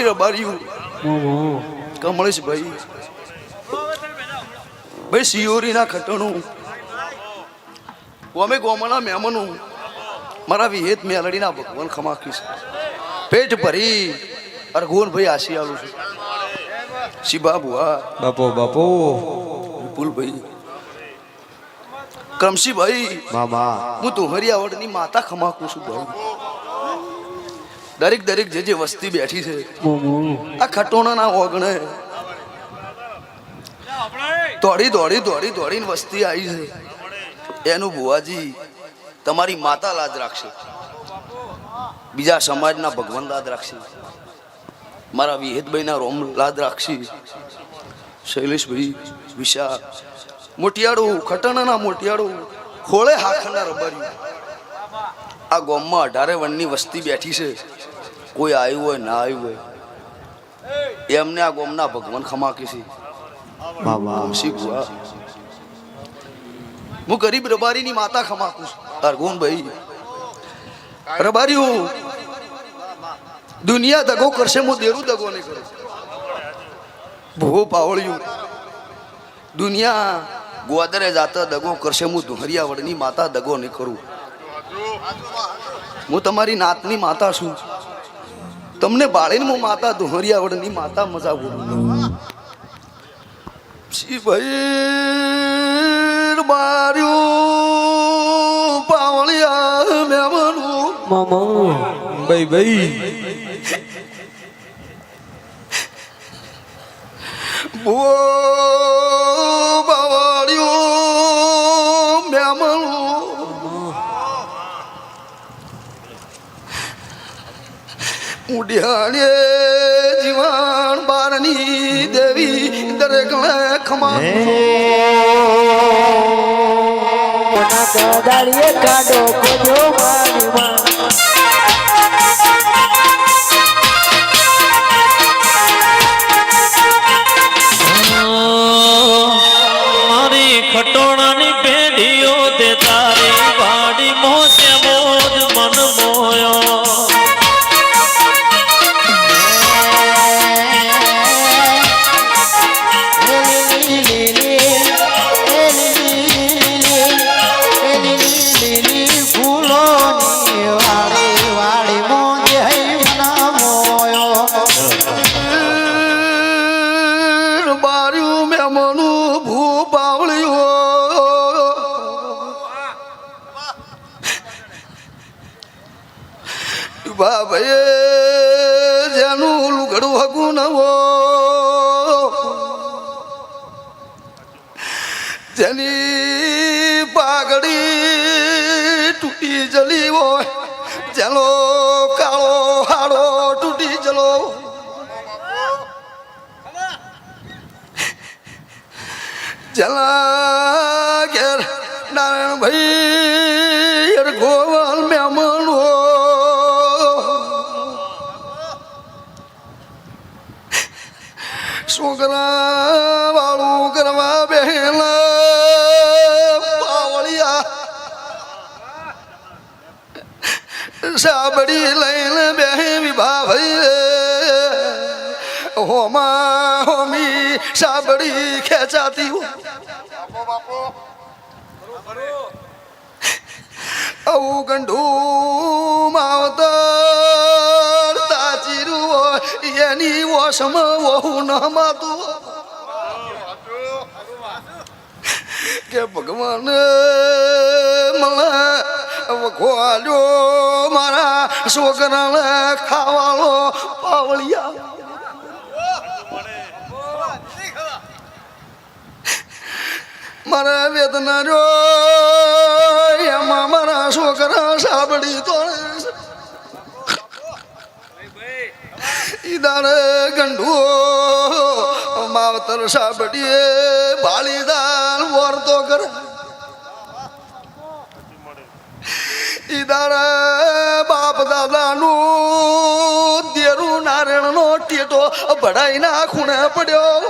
ભાઈ રબાર્યું કમળેશ ભાઈ? ભાઈ સિયોરીના ખટણું. અમે ગોમાના મહેમાનું. મારા વિહેત મેલડીના ભગવાન ખમાખીશ પેટ ભરી અરગોન ભાઈ આશી આલું છું શિબા બુઆ બાપો બાપો. વિપુલભાઈ. ક્રમશીભાઈ મામા હું તુહરિયાવડની માતા ખમાકું છું ભાઈ. દરેક દરેક જે જે વસ્તી બેઠી છે, આ ખટોણાના ઓગણે. દોડી દોડી દોડી, દોડીને વસ્તી આવી છે. એનું બુવાજી તમારી માતા લાજ રાખશે. બીજા સમાજના ભગવાન લાદ રાખશે. મારા વિહેતભાઈના રોમ લાદ રાખશે. શૈલેષભાઈ વિશા મોટિયાળું, ખટણાના મોટિયાળું, ખોળે હાખરના રબારી આ ગોમમાં અઢારે વનની વસ્તી બેઠી છે. કોઈ આવ્યું હોય ના આવ્યું હોય. એમને આ ગોમના ભગવાન ખમા છે મામા શી ગુઆ હું ગરીબ રબારીની માતા ખમાકું છું. અરગોન ભાઈ રબારીઓ દુનિયા દગો કરશે હું દેરું દગો નહીં કરું. ભૂવો પાવળિયું. દુનિયા ગોદરે જાતા દગો કરશે હું દુહરિયાવડની માતા દગો નહીં કરું. હું તમારી નાતની માતા છું. તમને બાળીને હું માતા દુહરિયાવડની માતા મજા બોલું શિભાઈ બાર્યું પાવળિયા મેમનું. મામા. ભાઈ ભાઈ. ઓ ઉડ્યાણે જીવન બારની દેવી દરેક ખમા કાઢો કોજો મારી માં તૂટી જલો ઘેર નારાયણ ભાઈ ગોવાલ મહેમાન હો છોકરા વાળું કરવા બેહેલા પાવળિયા સાબડી લઈને બે વિભા ભાઈ હોમા હોમી સાબડી ખેંચાતી હોય આવું ગંઢું માવતર તાચીરું એની વસમ વહુ ન માતું. કે ભગવાન મને વખવાલ્યો મારા છોકરાને ખાવાળો પાવળિયા. મારા વેદના જો એમાં મારા છોકરા સાંભળી તો ઈદાર ગંડુઓ માવતર સાંભળીએ બાળીદાર વર્તો કરે. ઈદાર બાપ દાદાનું દેરું નારાયણનો ટેટો ભડાઈ ના ખૂણે પડ્યો.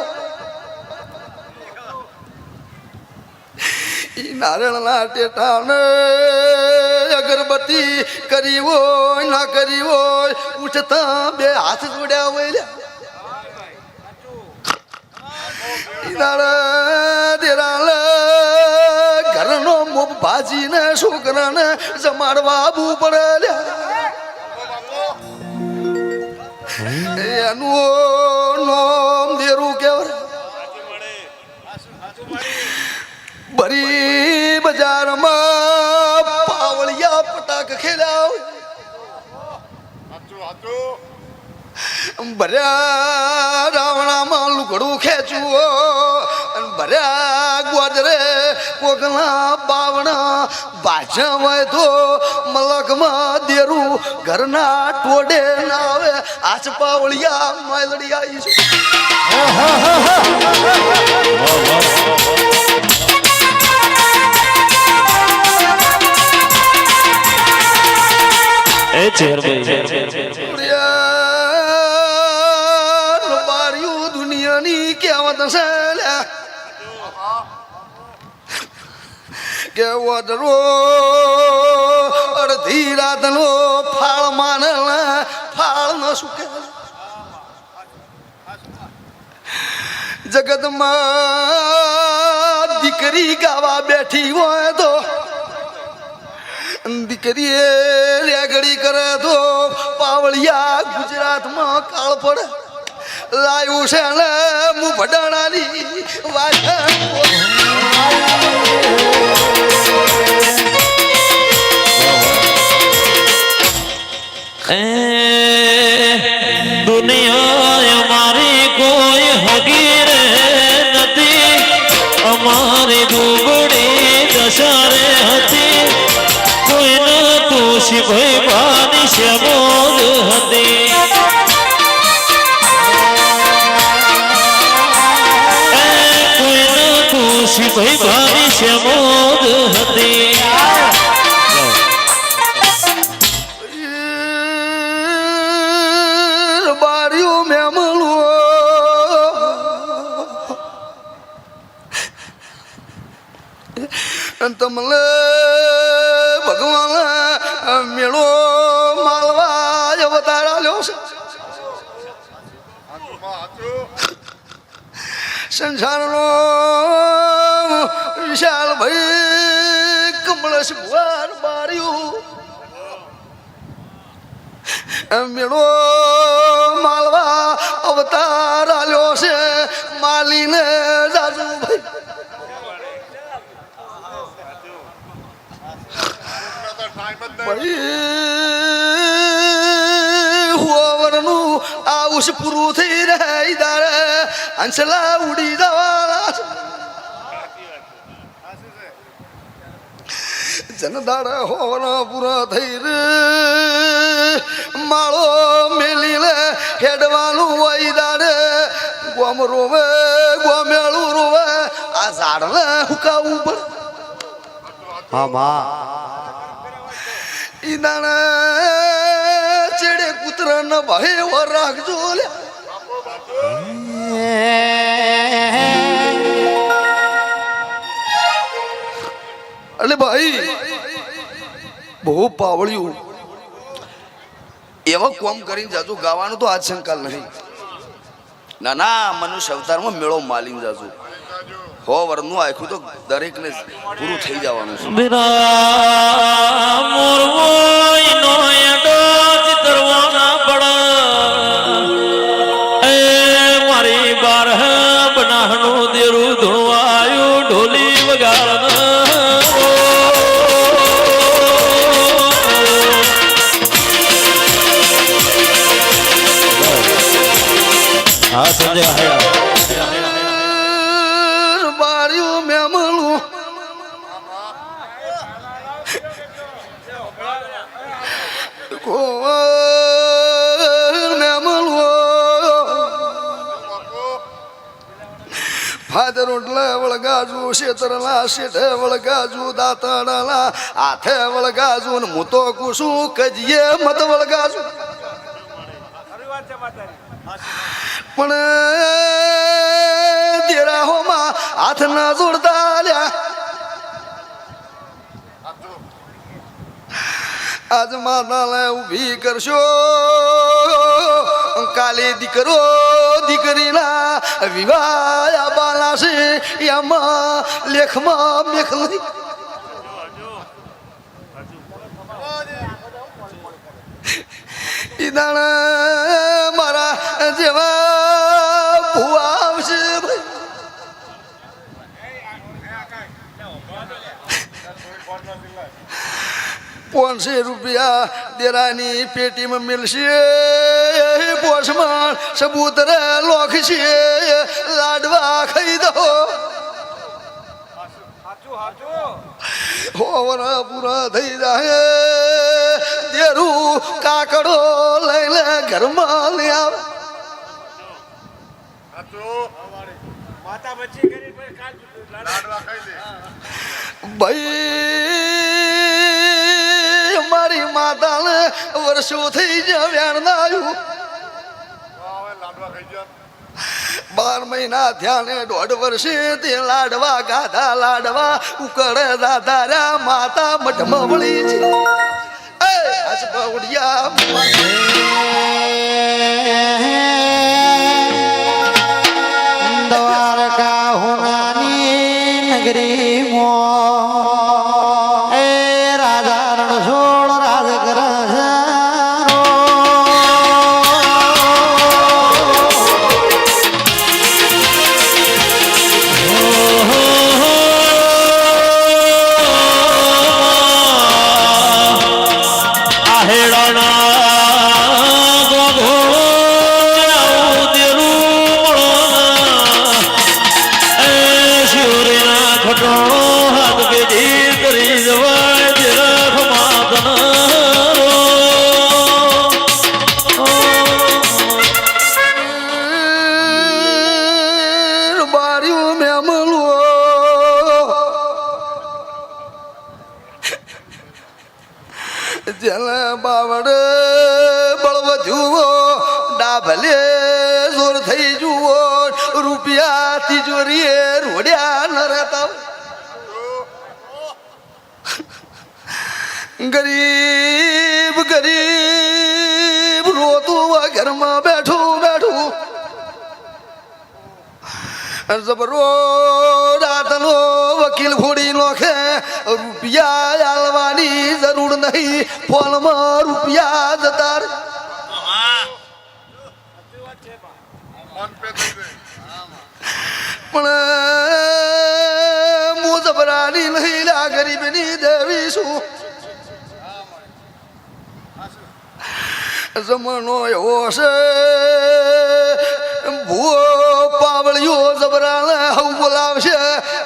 નારાયણના ટેટાને અગરબત્તી કરી હોય ના કરી હોય ઉઠતા બે હાથ જોડ્યા હોય ઘરનો મોપ ભાજીને છોકરાને જમાડવા આવવું પડે. એનું નામ દેરું કેવર બરી બજારમાં પાવળિયા પટાક ખેલ્યા ભર્યા રાવણામાં લુગડું ખેંચવું અને ભર્યા ગોદરે કોગલા બાવણા બાજા હોય તો મલકમાં દેરું ઘરના ટોડે ના આવે આચ પાવળિયા માલડી આવી છે એ ચેરભાઈ પ્રિયા દુનિયાની કહેવત છે લ્યા. કે અડધી રાતનો ફાળ માન ફાળ ન સુકે જગતમાં દીકરી ગાવા બેઠી હોય તો દીકરીએ રેગડી કરે તો પાવળિયા ગુજરાતમાં કાળ પડે. લાયું છે ને હું દુનિયા અમારી કોઈ હગીર નથી. અમારી દુબળી દશારે હતી. નતું શિભાઈ બાની શેમોદ હતી એ કોઈ નતું શિભાઈ બાની શેમોદ હતી બાર્યું મેમલું તમને છે સંસારનો વિશાલ ભાઈ કમળશ ભુવાન બાર્યું મેળો માલવા અવતાર આલ્યો છે માલીને જાજુભાઈ ભાઈ આવુષ પૂરું થઈ રહે દારે હંસલા ઉડી જવાના જનદાડે હોવાના પૂરા થઈ રે માળો મેલી લે હેડવાનું હોય દાડે ગોમ રોવે ગોમેળું રોવે આ ઝાડને હુકાવું પડે. હા મા ઈ દાડે કૂતરાને ભાઈ રાખજો એટલે ભાઈ, બહુ પાવળ્યું. એવા કોમ કરીને જાજુ ગાવાનું તો આજ શંકાલ નહીં. ના ના મનુષ્ય અવતારમાં મેળો માલીને જાજુ. હો વરનું આખું તો દરેકને પૂરું થઈ જવાનું છે. વળગાજુ શેતરલા શેઠે વળગાજુ દાતણલા હાથે વળગાજુ ને હું તો કુસું કજીએ મત વળગાજુ પણ તેરા હોમાં હાથ ના જોડતા લ્યા આજ માતાને ઊભી કરશો કાલે દીકરો બાલા છે એમાં લેખમાં મેખ લઈ ઈદાણ મારા જેવા ભૂવા આવશે પાંચસો રૂપિયા દેરાની પેટીમાં મિલશે. પોષમાં સબૂતરે લોખ છે લાડવા ખાઈ દો. હોવરા પૂરા થઈ જાય દેરું કાકડો લઈને ઘરમાં લઈ આવે. ભાઈ મારી માતાને વર્ષો થઈ જ્યાં વ્યાણ ના આવ્યું બાર મહિના ધ્યાને દોઢ વર્ષે તે લાડવા ગાધા લાડવા ઉકળે દાદા માતા મઢમાં વળી છે. એ આજ દ્વારકા હોનાની નગરી જબરો રાતનો વકીલ ફોડી નોખે, રૂપિયા આલવાની જરૂર નહીં ફોનમાં રૂપિયા જતા. પણ હું જબરાની નહીં લા ગરીબની દેવી છું જમણો એવો છે, ભૂવો જબરાને હવ બોલાવશે.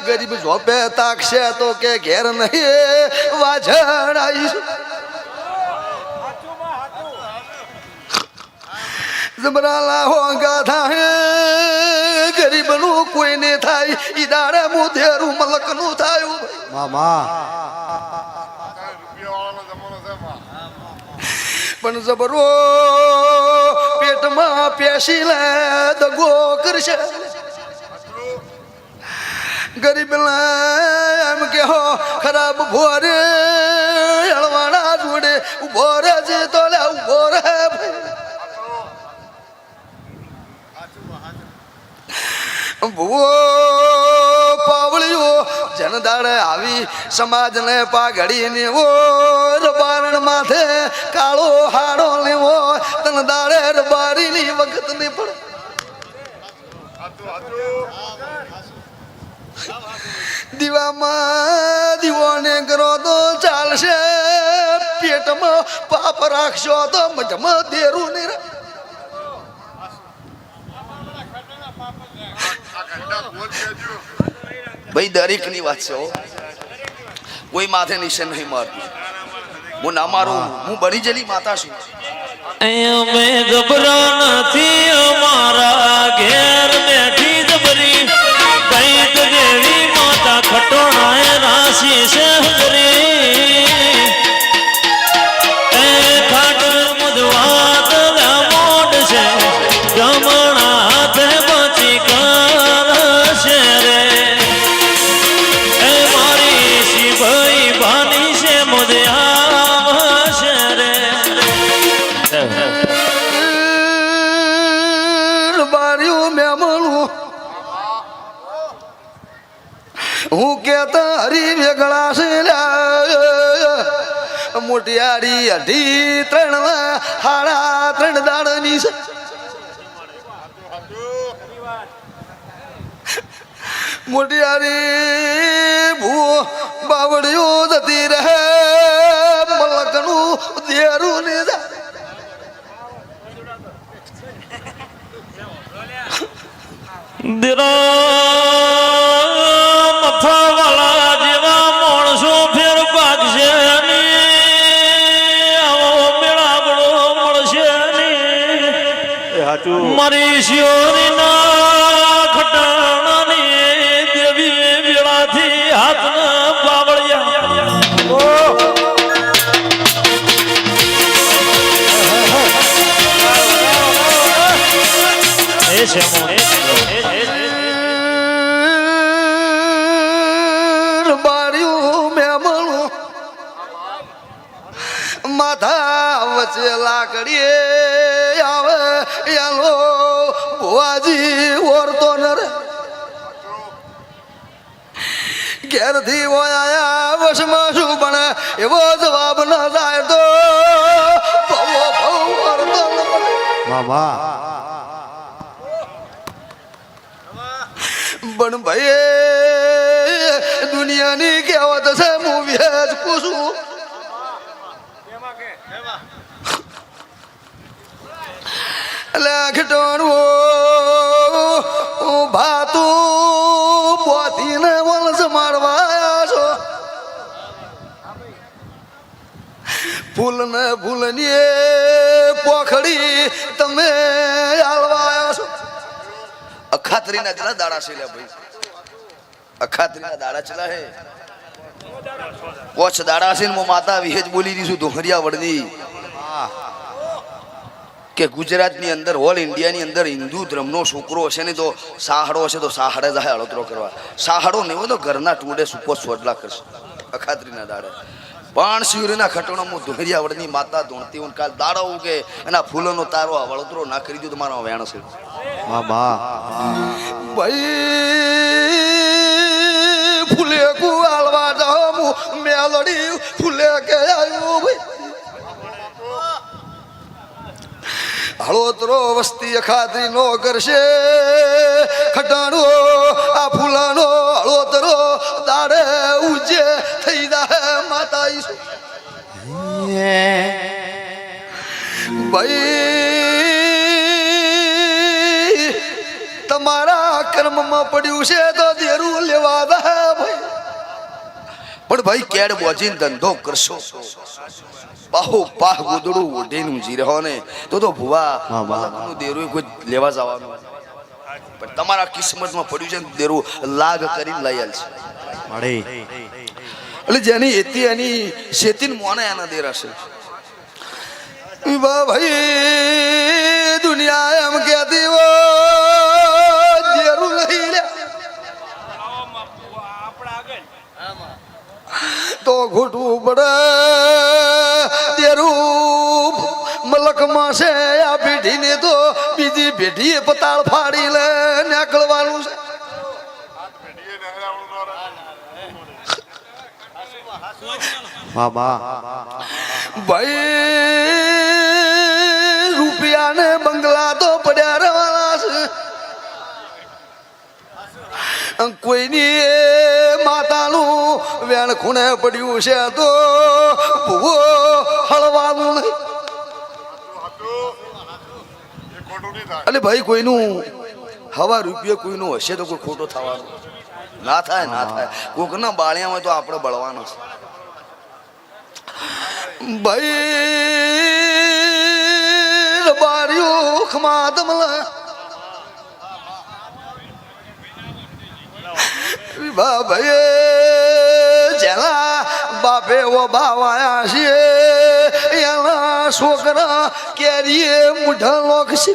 ગરીબ ઝોપે તાકશે તો કે ઘેર નહીં. વાજણ આવીશું જબરાલા હોંગા થાય ગરીબનું કોઈને થાય. ઈ દાડે મુધેરું મલકનું થાય. મામા. પણ જબરો પેટમાં પેશી લે દગો કરશે. ગરીબ એમ કે હો ખરાબ ભોરે હળવાના જોડે ઊભો રે છે તો લે ઊભો રે ભૂવો, પાવળીઓ, જનદાડે આવી સમાજને પાઘડીને ઓ રબારણ માથે કાળો હાડો લેવો તન દાડે રબારીની વખત નહીં પણ. દીવામાં દીવાને કરો તો ચાલશે. પેટમાં પાપ રાખશો તો મજમાં દેરું ને ભાઈ દરેકની વાત છે કોઈ માથે નિશાન નહીં મારતું. હું ના મારું હું બની જેલી માતા છું. અમે ગભરા નથી અમારા ઘેર. Yeah. લ્યા. મોટિયારી અઢી ત્રણ હાડા ત્રણ દાડની છે મોટિયારી ભૂ બાવડીઓ જતી રહે, મલકનું દેરું ને દિરા છે માથા વચ્ચે લાકડીએ આવે યાલો ભુવાજી ઓરતો નર. ઘેરથી ઓયા વશમાં શું પણ એવો જવાબ ન જાય તો ભવો ભવ ઓરતો ન બને વાહ વાહ પણ ભાઈ દુનિયાની કહેવત છે, હું વ્યાજ પૂછું. એટલે ઘટણું ભાતું વલસ મારવા છો. ફૂલ ને ફૂલની પોખડી તમે છો અખાત્રીના ચલા દાડા છે ભાઈ. અખાત્રીના દાડા ચલા હે. કોચ દાડા છે માતા વિહેજ બોલી દઈશું દોહરિયા વડની કે ગુજરાતની અંદર, ઓલ ઇન્ડિયાની અંદર હિન્દુ ધર્મનો છોકરો હશે ને તો સાહડો હશે તો સાહડે જાય અળતરો કરવા. સાહડો નહીં હોય તો ઘરના ટુડે સુપો સોડલા કરશે. અખાત્રીના દાડે. પણ શિવરીના ખટોણામાં દોહરિયા આવડની માતા ધૂણતી હું કાલ દાડો ઉગે એના ફૂલોનો તારો વળતરો ના કરી દીધો મારો વેણ છે. ભાઈ ફૂલે કુ આલવા જાઉં મેલડી ફૂલે કે આવ્યું ભાઈ. હળોતરો વસ્તી ખાતરી નો કરશે. ખટાણો આ ફૂલાનો હળોતરો દાડે ઉજે. માતા ભાઈ તમારા કર્મમાં પડ્યું છે તો દેરું લેવા દે ભાઈ. પણ ભાઈ કેડ બોજીને ધંધો કરશો? બાહુ પાહ ગુદડું ઓઢીને જીરહો રહ્યો ને. તો તો ભુવા વાહ. દેરું કોઈ લેવા જવાનું. પણ તમારા કિસ્મતમાં પડ્યું છે ને દેરું લાગ કરીને લઈ આલ છે. મળી એટલે જેની એતી એની શેતીન મોને એના દેર હશે. ભાઈ દુનિયા એમ કહેતી લે. તો ઘૂંટવું પડે દેરું મલકમાં છે આ પેઢીને તો બીજી પેઢીએ પતાળ ફાડી લે નીકળવાનું છે ભાઈ રૂપિયા ને બંગલા તો પડ્યા રહેવાના છે. કોઈની માતાનું વેણ ખૂણે પડ્યું છે તો ભૂવો હળવાનું નહીં. એટલે ભાઈ, કોઈનું હવા રૂપિયો કોઈનું હશે તો કોઈ ખોટો થવાનો. ના થાય ના થાય. કોકના બાળિયામાં તો આપણે બળવાનો છે. ભાઈ બારીઓ ખમા તમલા ભાઈ જેના બાપે ઓ બાવાયા છે એના છોકરા કેરીએ મુઢા લોકશે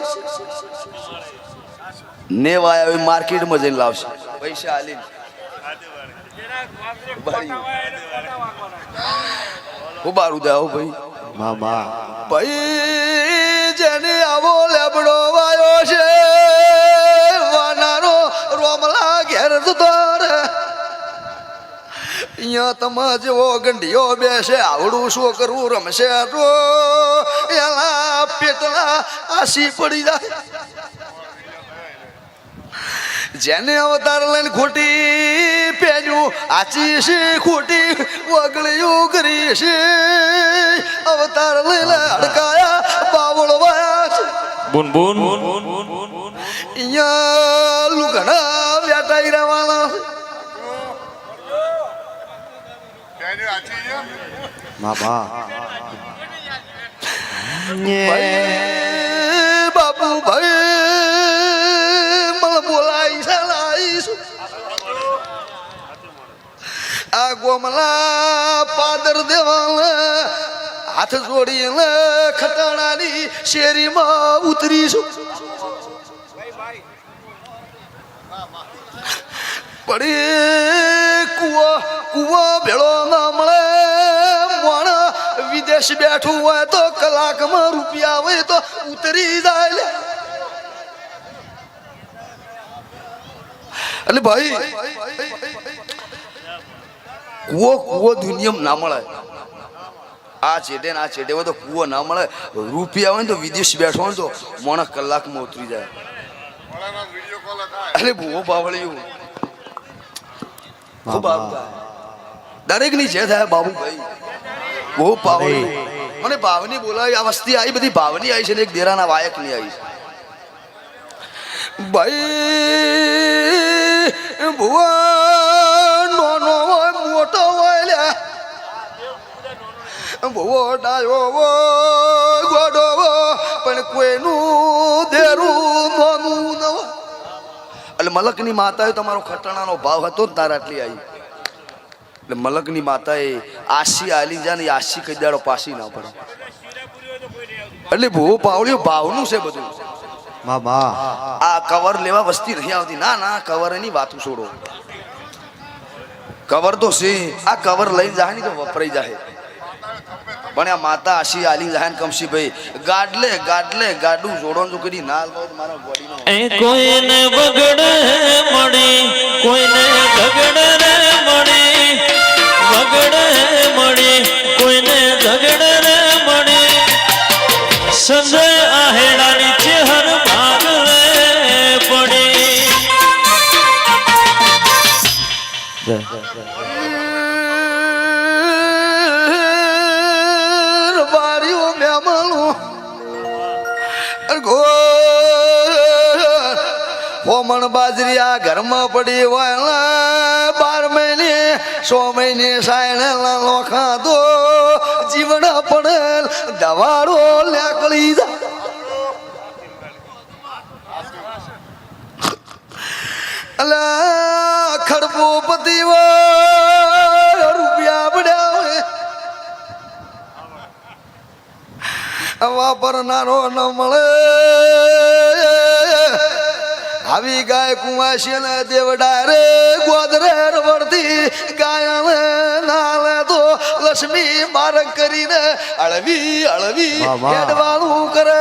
નેવાયા હોય માર્કેટમાં જઈને લાવશે. પૈસા આલીને. ઉબારું દે આવો ભાઈ. વાહ ભાઈ જેને આવો લેબડો વાયો છે વાનારો રોમલા ઘેર જતો અહીંયા તમે જેવો ગંડીઓ બેસે આવડું શું કરવું રમશે તો? એલા પેટલા આસી પડી જાય. જેને અવતાર લઈને ખોટી આચી છે ખોટી વગળ્યું કરી છે અવતાર લઈને અડકાયા બાવળ વાયા છે. બુન બુન અહીંયા લુગડા વ્યાટાઈ રહેવાના ભાઈ બાપુ ભાઈ આ ગોમલા પાદર દેવાલા, હાથ જોડીને ખટાણાની શેરીમાં ઉતરીશું. પડી કુવો કુવો ભેળો ના મળે. મોણ વિદેશ બેઠું હોય તો કલાકમાં રૂપિયા હોય તો ઉતરી જાય એટલે ભાઈ કુવો કુવો દુનિયામાં ના મળે. આ છેટે આ છેટે હોય તો કુવો ના મળે. રૂપિયા હોય ને તો વિદેશ બેઠો હોય તો મોણ કલાકમાં ઉતરી જાય. અરે ભૂવો પાવળિયું ખૂબ દરેકની જે થાય બાબુભાઈ. બહુ પાવડી મને ભાવની બોલાવી આ વસ્તી આવી બધી ભાવની આવી છે ને એક દેરાના વાયકની આવી છે. ભાઈ ભુવા ભુવો ડાયો ગોડો પણ કોઈનું દેરું નોનું ન એટલે મલકની માતાએ તમારો ખટાણાનો ભાવ હતો જ તારા આટલી આવી એટલે મલકની માતાએ આશી આલી જાય ને આશી કઈ દાડો પાસી ના પડે. એટલે ભૂ પાવળિયો ભાવનું છે બધું. આ કવર લેવા વસ્તી નથી આવતી. ના ના કવર એની વાતું છોડો. કવર તો છે આ કવર લઈને જાય ને તો વપરાઈ જાય પણ આ માતા આશી આલી જાય ને કમશી ભાઈ, ગાડલે ગાડલે, ગાડું જોડો જો કરી ના મારા બોડીનો એ કોઈને બગડે મળી કોઈને ઝગડે રે મળી બગડે મળી કોઈને ઝગડે રે મળી સંજય આહેડાની ફોમણ બાજરી આ ઘરમાં પડી હોય બાર મહિને, સો મહિને સાયણ ખાધો. જીવડા પડેલ દવાડો લેકળી જા અલા ખડબો પતિ રૂપિયા પડ્યા હોય. વાપરનારો ન મળે. આવી ગાય કુંવાસી ને દેવડા રે ગોદરે વળતી ગાય નાલે તો લક્ષ્મી મારક કરીને અળવી અળવી. હેડવાનું કરે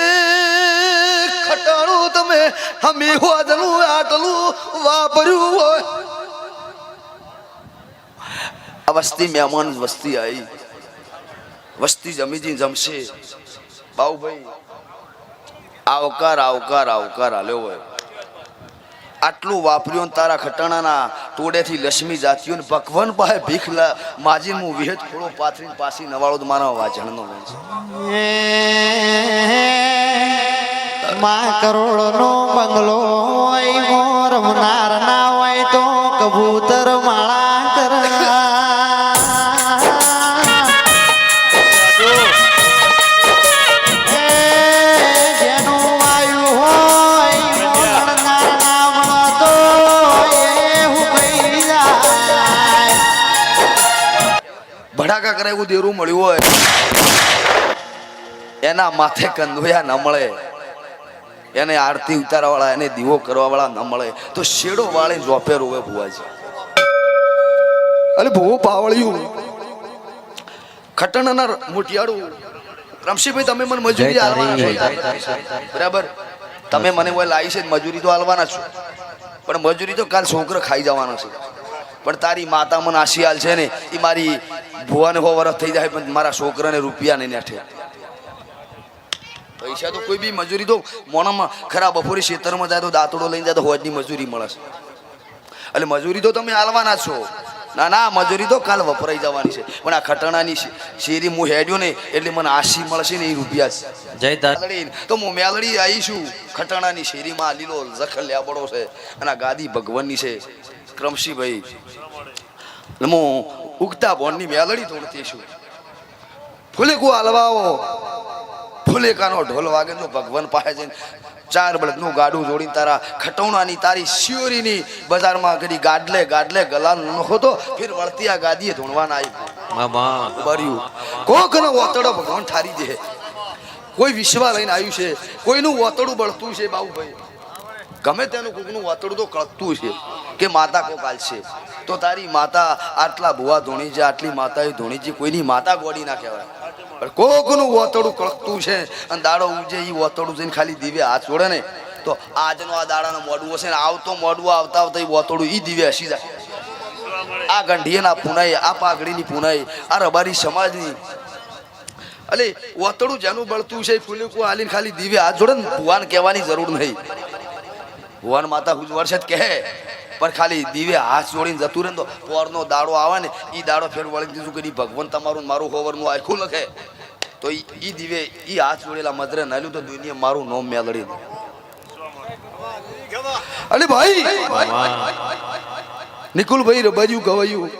ભાઈ ખટાણું તમે હમી હોદનું આટલું વાપર્યું હોય. આ વસ્તી મહેમાન વસ્તી આવી વસ્તી જમીજી જમશે. બાઉભાઈ, આવકાર આવકાર આવકાર આલ્યો હોય. આટલું વાપર્યું તારા ખટાણાના ટોડેથી લક્ષ્મી જાતિઓ ભગવાન પાસે ભીખ માજી હું વિહેત ખોળો પાથરીને પાછી નવાળો તો મારા વાજણનો વંશમાં કરોડ નો બંગલો હોય, મોર ના હોય તો કબૂતર માળા ભડાકા કરે એવું દેરું મળ્યું હોય એના માથે કંદોયા ન મળે. એને આરતી ઉતારવા વાળા એને દીવો કરવા વાળા ન મળે. તો શેડો વાળે જોપે રોવે ભુવાજી. અરે ભૂવો પાવળિયું. ખટણના મોટિયાળું. રમશીભાઈ તમે મને મજૂરી બરાબર? તમે મને લાવી છે મજૂરી તો આલવાના છો? પણ મજૂરી તો કાલ છોકરો ખાઈ જવાનો છે. પણ તારી માતા મને આશિયાલ છે ને એ મારી ભુવાને હો વરસ થઈ જાય પણ મારા છોકરાને રૂપિયા નહીં નાઠે. પૈસા તો કોઈ બી મજૂરી તો મોણામાં ખરા બપોરે ખેતરમાં જાય તો દાંતડો લઈને જાય તો હોજની મજૂરી મળે છે. એટલે મજૂરી તો તમે હાલવાના છો. ના ના મજૂરી તો કાલ વપરાઈ જવાની છે. પણ આ ખટણાની શેરી હું હેડ્યો ને એટલે મને આશી મળશે ને એ રૂપિયા છે જય તો હું મેલડી આવીશું ખટાણાની શેરીમાં લીલો જખલ લેબડો છે અને આ ગાદી ભગવાનની છે. ક્રમશીભાઈ હું ઉગતા બોનની મેલડી તોડતી છું. ફૂલેકુ હલવાઓ. ફૂલેકાનો ઢોલ વાગે તો ભગવાન પાસે જઈને ચાર બળદનું ગાડું જોડીને તારા ખટોણાની તારી શિયોરીની બજારમાં કરી ગાડલે ગાડલે ગલાલ નખો તો ફિર વળતી આ ગાદીએ ધોણવાના આવી મામા. બર્યું કોકનો ઓતડો ભગવાન ઠારી દે. કોઈ વિશ્વા લઈને આવ્યું છે. કોઈનું ઓતડું બળતું છે બાબુભાઈ ગમે તેનું કોકનું ઓતડું તો કળતું છે કે માતા કોક છે તો તારી માતા આટલા ભુવા ધોણી છે, આટલી માતા એ ધોણીજી કોઈની માતા ગોડી ના કહેવાય. પણ કોકનું વતડું કળકતું છે અને દાડો ઉજે એ વતડું જઈને ખાલી દીવે હાથ જોડે ને, તો આજનો આ દાડાનો મોડવું હશે ને, આવતો મોડું આવતા આવતા એ વતડું એ દીવે હસી જાય. આ ગંઢીએના પુનાઈ આ પાઘડીની પુનાઈ આ રબારી સમાજની. અલે વતડું જેનું બળતું છે, ફૂલીકું આલીને ખાલી દીવે હાથ જોડે ને ભુવાન કહેવાની જરૂર નહીં. ભુવાન માતા હું વર્ષે જ કહે. પણ ખાલી દીવે હાથ જોડીને જતું રહે તો પોરનો દાડો આવે ને એ દાડો ફેર વળી દીધું કે ભગવાન તમારું મારું હોવરનું આખું લખે. તો ઈ દીવે એ હાથ જોડેલા મધરે નાલ્યું તો દુનિયા મારું નોમ મેળડી અરે ભાઈ! નિકુલભાઈ રબાજ્યું ગવાયું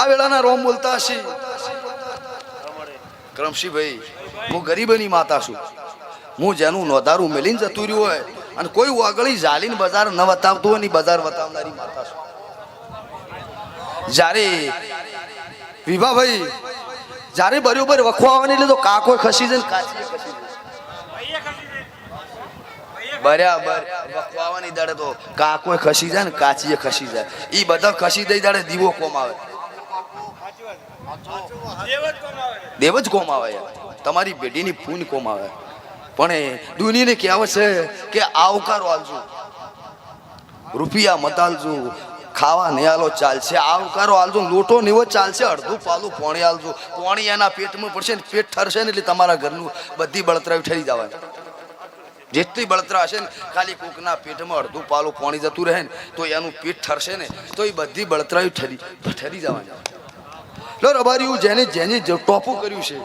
આ વેળાના રોમ બોલતા હશે. ક્રમશીભાઈ હું ગરીબની માતા છું. હું જેનું નોધારું મેલીને જતું રહ્યું હોય અને કોઈ વાગળી ઝાલીને બજાર ન વતાવતું હોય ને બજાર વતાવનારી માતા છું. જ્યારે વિભાભાઈ જ્યારે બરોબર વખવાવાની એટલે તો કાકો ખસી જાય બરાબર વખવાવાની દાડે તો કાકો ખસી જાય ને કાચીએ ખસી જાય. એ બધા ખસી દઈ દાડે દીવો કોમ આવે. દેવ જ કોમ આવે યાર. તમારી બેટીની પૂન કોમ આવે પણ એ દુનિયાને કહેવત છે કે આવકારો આલજો. રૂપિયા મતાલજો, ખાવા નહીં આલો ચાલશે આવકારો આલજો, લોટો નીવો ચાલશે, અડધું પાલું પોણી આલજો. પોણી એના પેટમાં પડશે ને પેટ ઠરશે ને એટલે તમારા ઘરનું બધી બળતરા ઠરી જવાની. જેટલી બળતરા હશે ને, ખાલી કોકના પેટમાં અડધું પાલું પાણી જતું રહે ને, તો એનું પેટ ઠરશે ને, તો એ બધી બળતરા ઠરી ઠરી જવાની. લો રબારી જેને જેને ટોપો કર્યું છે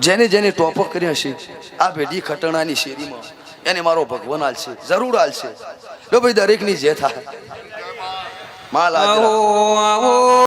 જેને જેને ટોપો કર્યા છે, આ ભેડી ખટણાની શેરીમાં. એને મારો ભગવાન આલશે જરૂર આલશે લો ભાઈ, દરેકની જે થાય. માલ. આવો આવો.